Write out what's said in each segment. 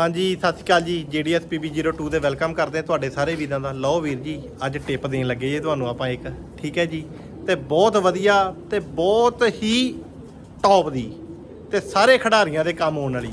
ਹਾਂਜੀ, ਸਤਿ ਸ਼੍ਰੀ ਅਕਾਲ ਜੀ। JDS PB02 ਦੇ ਵੈਲਕਮ ਕਰਦੇ ਹਾਂ ਤੁਹਾਡੇ ਸਾਰੇ ਵੀਰਾਂ ਦਾ। ਲਓ ਵੀਰ ਜੀ, ਅੱਜ ਟਿਪ ਦੇਣ ਲੱਗੇ ਜੇ ਤੁਹਾਨੂੰ ਆਪਾਂ ਇੱਕ। ਠੀਕ ਹੈ ਜੀ? ਤੇ ਬਹੁਤ ਵਧੀਆ ਤੇ ਬਹੁਤ ਹੀ ਟੌਪ ਦੀ ਤੇ ਸਾਰੇ ਖਿਡਾਰੀਆਂ ਦੇ ਕੰਮ ਆਉਣ ਵਾਲੀ।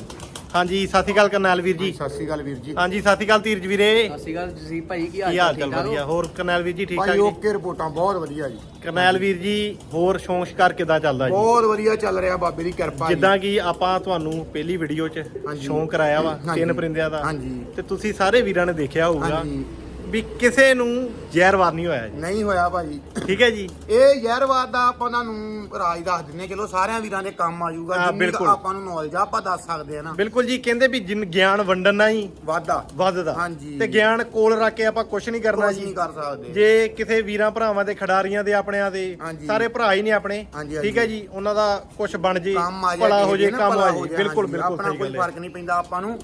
ਹਾਂਜੀ ਸਤਿ ਸ਼੍ਰੀ ਅਕਾਲ ਕਰਨੈਲ ਵੀਰ ਜੀ। ਸਤਿ ਸ੍ਰੀ ਅਕਾਲ ਵੀਰ ਜੀ। ਹਾਂਜੀ ਸਤਿ ਸ਼੍ਰੀ ਅਕਾਲ ਧੀਰਜ ਵੀਰੇ। ਸਤਿ ਸ਼੍ਰੀ ਅਕਾਲ ਜੀ ਭਾਈ ਕੀ ਕੀ ਹਾਲ ਚਾਲ ਵਧੀਆ? ਹੋਰ ਕਰਨੈਲ ਵੀਰ ਜੀ ਠੀਕ ਠਾਕ ਭਾਈ ਜੀ? ਓਕੇ ਰਿਪੋਰਟਾਂ ਬਹੁਤ ਵਧੀਆ ਜੀ। ਕਰਨੈਲ ਵੀਰ ਜੀ ਹੋਰ ਸ਼ੌਂਸ਼ਕਾਰ ਕਿਦਾਂ ਚੱਲਦਾ ਜੀ? ਬਹੁਤ ਵਧੀਆ ਚੱਲ ਰਿਹਾ ਬਾਬੇ ਦੀ ਕਿਰਪਾ ਜੀ। ਜਿੱਦਾਂ ਕਿ ਆਪਾਂ ਤੁਹਾਨੂੰ ਪਹਿਲੀ ਵੀਡੀਓ 'ਚ ਹਾਂਜੀ। ਸ਼ੌਂਕ ਕਰਾਇਆ ਵਾ ਹਾਂਜੀ। ਤਿੰਨ ਪਰਿੰਦਿਆਂ ਦਾ। ਹਾਂਜੀ। ਤੇ ਤੁਸੀਂ ਸਾਰੇ ਵੀਰਾਂ ਨੇ ਦੇਖਿਆ ਹੋਊਗਾ। ਹਾਂਜੀ। ਵੀ ਕਿਸੇ ਨੂੰ ਜ਼ਹਿਰਵਾਰ ਨਹੀਂ ਹੋਇਆ ਜੀ। ਨਹੀਂ ਹੋਇਆ ਭਾਜੀ। ਠੀਕ ਹੈ ਜੀ। ਇਹ ਜ਼ਹਿਰਵਾਦ ਦਾ ਆਪਾਂ ਤੁਹਾਨੂੰ ਰਾਜ ਦੱਸ ਦਿੰਨੇ ਚਲੋ ਸਾਰਿਆਂ ਵੀਰਾਂ ਦੇ ਕੰਮ ਆ ਜਾਊਗਾ। ਹਾਂ, ਬਿਲਕੁਲ। ਆਪਾਂ ਨੂੰ ਨੌਲੇਜ ਆ ਆਪਾਂ ਦੱਸ ਸਕਦੇ ਆ ਨਾ। ਬਿਲਕੁਲ ਜੀ ਕਹਿੰਦੇ ਵੀ ਜਿਨ ਗਿਆਨ ਵੰਡਣ ਨਾਲ ਹੀ ਵਾਧਾ। ਵੱਧਦਾ। ਹਾਂਜੀ। ਤੇ ਗਿਆਨ ਕੋਲ ਰੱਖ ਕੇ ਆਪਾਂ ਕੁਝ ਨਹੀਂ ਕਰਨਾ ਕੁਝ ਜੀ। ਨਹੀਂ ਕਰ ਸਕਦੇ। ਜੇ ਕਿਸੇ ਵੀਰਾਂ ਭਰਾਵਾਂ ਦੇ ਖਿਡਾਰੀਆਂ ਦੇ ਆਪਣਿਆਂ ਦੇ ਹਾਂਜੀ। ਸਾਰੇ ਭਰਾ ਹੀ ਨੇ ਆਪਣੇ। ਹਾਂਜੀ, ਠੀਕ ਹੈ। ਜੀ ਉਹਨਾਂ ਦਾ ਕੁਝ ਬਣ ਜੇ ਕੰਮ ਆ ਭਲਾ ਹੋ ਜੇ ਨਾ, ਕੰਮ ਆ ਜੇ ਬਿਲਕੁਲ। ਬਿਲਕੁਲ ਆਪਣਾ ਸਹੀ ਕੋਈ ਗੱਲ ਹੈ। ਫ਼ਰਕ ਨਹੀਂ ਪੈਂਦਾ ਆਪਾਂ ਨੂੰ।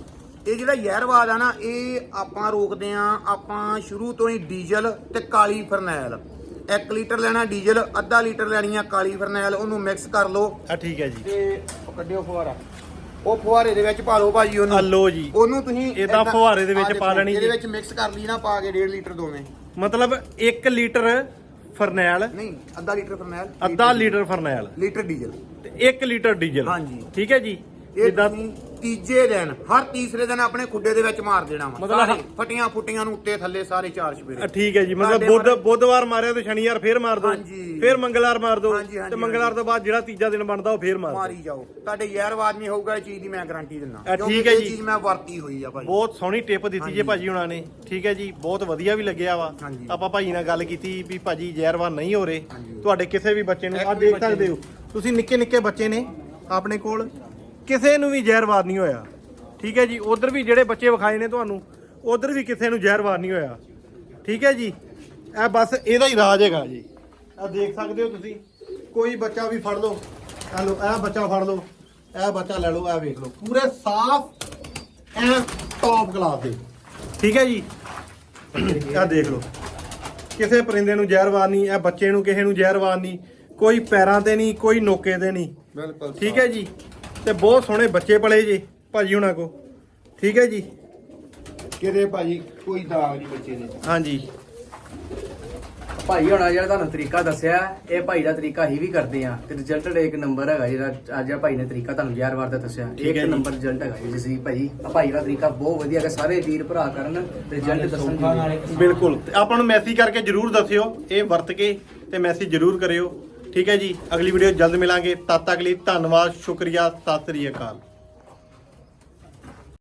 ਇਹ ਜਿਹੜਾ ਜ਼ਹਿਰਵਾਦ ਆ ਨਾ ਇਹ ਆਪਾਂ ਰੋਕਦੇ ਆ ਆਪਾਂ ਸ਼ੁਰੂ ਤੋਂ ਹੀ ਡੀਜ਼ਲ ਤੇ ਕਾਲੀ ਫਰਨੈਲ। 1 ਲੀਟਰ ਲੈਣਾ ਡੀਜ਼ਲ ਅੱਧਾ ਲੀਟਰ ਲੈਣੀ ਆ ਕਾਲੀ ਫਰਨੈਲ ਉਹਨੂੰ ਮਿਕਸ ਕਰ ਲਓ। ਆ ਠੀਕ ਹੈ ਜੀ। ਤੇ ਉਹ ਕੱਢਿਓ ਫੁਹਾਰਾ। ਉਹ ਫੁਹਾਰੇ ਦੇ ਵਿੱਚ ਪਾ ਲਓ ਭਾਜੀ ਆ ਉਹਨੂੰ ਲੋ ਜੀ। ਉਹਨੂੰ ਤੁਸੀਂ ਏਦਾਂ ਏਦਾਂ- ਫੁਹਾਰੇ ਦੇ ਵਿੱਚ ਆਹ ਪਾ ਲੈਣੀ ਇਹਦੇ ਜੀ। ਵਿੱਚ ਮਿਕਸ ਕਰ ਲਈ ਨਾ ਪਾ ਕੇ 1.5 ਲੀਟਰ ਦੋਵੇਂ। ਮਤਲਬ 1 ਲੀਟਰ ਫਰਨੈਲ ਨਹੀਂ ਅੱਧਾ ਲੀਟਰ ਫਰਨੈਲ ਅੱਧਾ ਲੀਟਰ ਫਰਨੈਲ। Litre diesel. ਤੇ 1 ਲੀਟਰ ਡੀਜ਼ਲ। ਹਾਂਜੀ। ਠੀਕ ਹੈ ਜੀ। ਇਹ ਜਿੱਦਾਂ ਤੁਸੀਂ ਤੀਜੇ ਦਿਨ ਹਰ ਤੀਸਰੇ ਦਿਨ ਆਪਣੇ ਖੁੱਡੇ ਦੇ ਵਿੱਚ ਮਾਰ ਦੇਣਾ ਵਾ। ਮਤਲਬ ਸਾਰੇ ਫਟੀਆਂ ਫੁੱਟੀਆਂ ਨੂੰ ਉੱਤੇ ਥੱਲੇ ਸਾਰੇ ਚਾਰ ਆ, ਚਪੇਰੇ ਠੀਕ ਹੈ ਜੀ ਮਤਲਬ ਬੁੱਧ ਬੁੱਧਵਾਰ ਮਾਰਿਆ ਤੇ ਸ਼ਨੀਵਾਰ ਫੇਰ ਮਾਰ ਦੋ। ਹਾਂਜੀ। ਫੇਰ ਮੰਗਲਵਾਰ ਮਾਰ ਦੋ। ਹਾਂਜੀ, ਹਾਂਜੀ, ਤੇ ਮੰਗਲਵਾਰ ਤੋਂ ਬਾਅਦ ਜਿਹੜਾ ਤੀਜਾ ਦਿਨ ਬਣਦਾ ਉਹ ਫੇਰ ਮਾਰ ਦਿਓ। ਮਾਰੀ ਜਾਓ। ਤੁਹਾਡੇ ਯਾਰਵਾਦ ਨਹੀਂ ਹੋਊਗਾ ਇਹ ਚੀਜ਼ ਦੀ ਮੈਂ ਗਾਰੰਟੀ ਦਿੰਦਾ। ਠੀਕ ਹੈ ਇਹ ਜੀ। ਚੀਜ਼ ਮੈਂ ਵਰਤੀ ਹੋਈ ਆ ਭਾਈ। ਬਹੁਤ ਸੋਹਣੀ ਟਿਪ ਦਿੱਤੀ ਜੇ ਹਾਂਜੀ। ਭਾਜੀ ਹੁਣਾਂ ਨੇ। ਠੀਕ ਹੈ ਜੀ ਬਹੁਤ ਵਧੀਆ ਵੀ ਲੱਗਿਆ ਵਾ। ਹਾਂਜੀ। ਆਪਾਂ ਭਾਜੀ ਨਾਲ ਗੱਲ ਕੀਤੀ ਵੀ ਭਾਜੀ ਜ਼ਹਿਰਵਾਰ ਨਹੀਂ ਹੋ ਰਹੇ। ਹਾਂਜੀ। ਤੁਹਾਡੇ ਕਿਸੇ ਵੀ ਬੱਚੇ ਨੂੰ ਆ ਦੇਖ ਸਕਦੇ ਹੋ। ਤੁਸੀਂ ਨਿੱਕੇ ਨਿੱਕੇ ਬੱਚੇ ਨੇ ਆਪਣੇ ਕੋਲ। ਕਿਸੇ ਨੂੰ ਵੀ ਜ਼ਹਿਰਵਾਰ ਨਹੀਂ ਹੋਇਆ। ਠੀਕ ਹੈ ਜੀ? ਉਧਰ ਵੀ ਜਿਹੜੇ ਬੱਚੇ ਵਿਖਾਏ ਨੇ ਤੁਹਾਨੂੰ ਉਧਰ ਵੀ ਕਿਸੇ ਨੂੰ ਜ਼ਹਿਰਵਾਰ ਨਹੀਂ ਹੋਇਆ। ਠੀਕ ਹੈ ਜੀ? ਇਹ ਬਸ ਇਹਦਾ ਹੀ ਰਾਜ ਹੈਗਾ ਜੀ। ਆ ਦੇਖ ਸਕਦੇ ਹੋ ਤੁਸੀਂ। ਕੋਈ ਬੱਚਾ ਵੀ ਫੜ ਲਓ। ਇਹ ਲਓ ਇਹ ਬੱਚਾ ਫੜ ਲਓ। ਇਹ ਬੱਚਾ ਲੈ ਲਓ ਇਹ ਵੇਖ ਲਓ। ਪੂਰੇ ਸਾਫ਼ ਐ ਟੌਪ ਕਲਾਸ ਦੇ। ਠੀਕ ਹੈ ਜੀ? ਇਹ ਦੇਖ ਲਓ। ਕਿਸੇ ਪਰਿੰਦੇ ਨੂੰ ਜ਼ਹਿਰਵਾਰ ਨਹੀਂ ਇਹ ਬੱਚੇ ਨੂੰ ਕਿਸੇ ਨੂੰ ਜ਼ਹਿਰਵਾਰ ਨਹੀਂ। ਕੋਈ ਪੈਰਾਂ ਤੇ ਨਹੀਂ ਕੋਈ ਨੋਕੇ ਤੇ ਨਹੀਂ। ਬਿਲਕੁਲ ਠੀਕ ਹੈ ਜੀ? ਤੇ ਬਹੁਤ ਸੋਹਣੇ ਬੱਚੇ ਪਲੇ ਜੀ ਭਾਜੀ ਹੁਣਾਂ ਕੋ ਠੀਕ ਹੈ ਜੀ? ਕਿਤੇ ਭਾਜੀ? ਕੋਈ ਦਾਗ ਨਹੀਂ ਬੱਚੇ ਦੇ। ਹਾਂਜੀ। ਭਾਈ ਹੋਣਾ ਜਿਹੜਾ ਤੁਹਾਨੂੰ ਤਰੀਕਾ ਦੱਸਿਆ ਇਹ ਭਾਈ ਦਾ ਤਰੀਕਾ ਹੀ ਵੀ ਕਰਦੇ ਆ। ਤੇ ਰਿਜ਼ਲਟ ਇੱਕ ਨੰਬਰ ਹੈਗਾ ਜਿਹੜਾ ਅੱਜ ਆ ਭਾਈ ਨੇ ਤਰੀਕਾ ਤੁਹਾਨੂੰ ਯਾਰ ਵਾਰ ਦਾ ਦੱਸਿਆ। ਇੱਕ। ਨੰਬਰ ਰਿਜ਼ਲਟ ਹੈਗਾ ਜੀ ਜੀ ਭਾਈ ਆ ਭਾਈ ਦਾ ਤਰੀਕਾ ਬਹੁਤ ਵਧੀਆ ਹੈ ਸਾਰੇ ਵੀਰ ਭਰਾ ਕਰਨ ਰਿਜ਼ਲਟ ਦੱਸਣ ਬਿਲਕੁਲ। ਆਪਾਂ ਨੂੰ ਮੈਸੇਜ ਕਰਕੇ ਜਰੂਰ ਦੱਸਿਓ ਇਹ ਵਰਤ ਕੇ ਤੇ ਮੈਸੇਜ ਜਰੂਰ ਕਰਿਓ। ਠੀਕ ਹੈ ਜੀ, ਅਗਲੀ ਵੀਡੀਓ ਜਲਦ ਮਿਲਾਂਗੇ। ਤਦ ਤੱਕ ਲਈ ਧੰਨਵਾਦ, ਸ਼ੁਕਰੀਆ, ਸਤਿ ਸ੍ਰੀ ਅਕਾਲ।